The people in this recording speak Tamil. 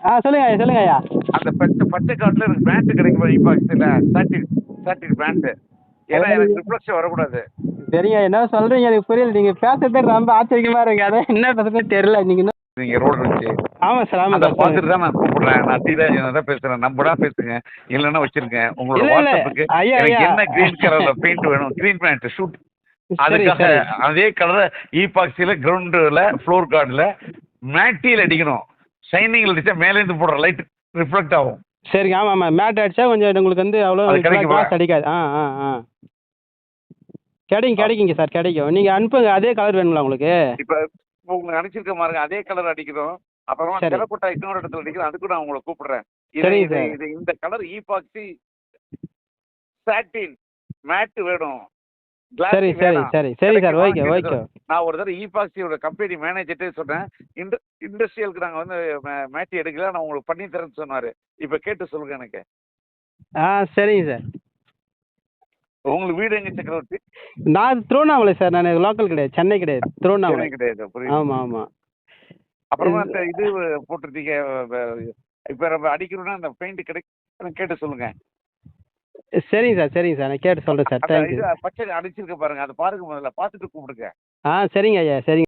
ஆ சொல்லுங்க ஐயா சொல்லுங்க ஐயா. அந்த பச்சை பச்சை காட்டில் எனக்கு பேண்ட் கிடைக்கும் ஈபாக்ஸில் சாட்டின் சாட்டின் பேண்ட்டு ஏன்னா எனக்கு ரிஃப்ளெக்ஷன் வரக்கூடாது. சரிங்க என்ன சொல்றீங்க? எனக்கு புரியல. நீங்க பேசுறது ரொம்ப ஆச்சரியமா இருக்கு. அதான் என்ன பேசுறதுன்னு தெரியல. நீங்க என்ன நீங்கள் ரோடு இருந்துச்சு ஆமா சார் ஆமா அதை பார்த்துட்டு தான் நான் கூப்பிடுறேன். நான் தீராஜன் தான் பேசுறேன். நம்பரா பேசுங்க. இல்லைன்னா வச்சிருக்கேன். உங்களோட. வாட்ஸ்அப்புக்கு எனக்கு. என்ன கிரீன் கலர்ல பெயிண்ட் வேணும்? கிரீன் பேண்ட் ஷூட் அதுக்காக அதே கலர் ஈபாக்சியில் கிரவுண்டில் ஃப்ளோர் கார்டில் மேட்டியில் அடிக்கணும். ஷைனிங்கில் அடிச்சா மேலேருந்து போடுற லைட் ரிஃப்ளெக்ட் ஆகும். சரிங்க ஆமா ஆமா. மேட் அடிச்சா கொஞ்சம் உங்களுக்கு வந்து அவ்வளோ? கிளாஸ் அடிக்காது. ஆ ஆ ஆ. கிடைக்கும் கிடைக்குங்க சார் கிடைக்கும். நீங்க அனுப்புங்க அதே கலர் வேணுங்களா உங்களுக்கு? இப்போ இப்போ உங்களுக்கு அனுப்பிச்சிருக்க பாருங்க அதே கலர் அடிக்கணும் அப்புறமா சரி. திரப்பட்டா இன்னொரு இடத்துல அடிக்கணும் அதுக்கு நான் உங்களை கூப்பிடுறேன். இது சரிங்க இது சார். இது இந்த கலர் ஈபாக்சி சாட்டின் மேட் வேணும். சரி சரி. சரி சரி சார்? Okay okay. நான் ஒரு தடவை ஈபாக்சியோட கம்பெனி மேனேஜர்ட்டே சொன்னேன் இண்ட இண்டஸ்ட்ரியலுக்கு நாங்கள் வந்து மேட்டி எடுக்கல நான் உங்களுக்கு பண்ணி தரேன்னு சொன்னார் இப்போ கேட்டு சொல்லுங்க எனக்கு ஆ சரிங்க சார் உங்களுக்கு வீடு எங்க சக்கரவர்த்தி நான் திருவண்ணாமலை சார் நான் லோக்கல் கிடையாது சென்னை கிடையாது திருவண்ணாமலை கிடையாது ஆமாம் ஆமாம் அப்புறமா இந்த இது போட்டிருந்தீங்க இப்போ நம்ம அடிக்கணும்னா அந்த பெயிண்ட் கிடைக்கும் கேட்டு சொல்லுங்க சரிங்க சார் சரிங்க சார். நான் கேட்டு சொல்கிறேன் சார். தேங்க்யூ பச்சை அடிச்சிருக்க பாருங்க. அதை பாருங்க முதல்ல. பார்த்துட்டு கூப்பிடுங்க. ஆ சரிங்க ஐயா சரிங்க.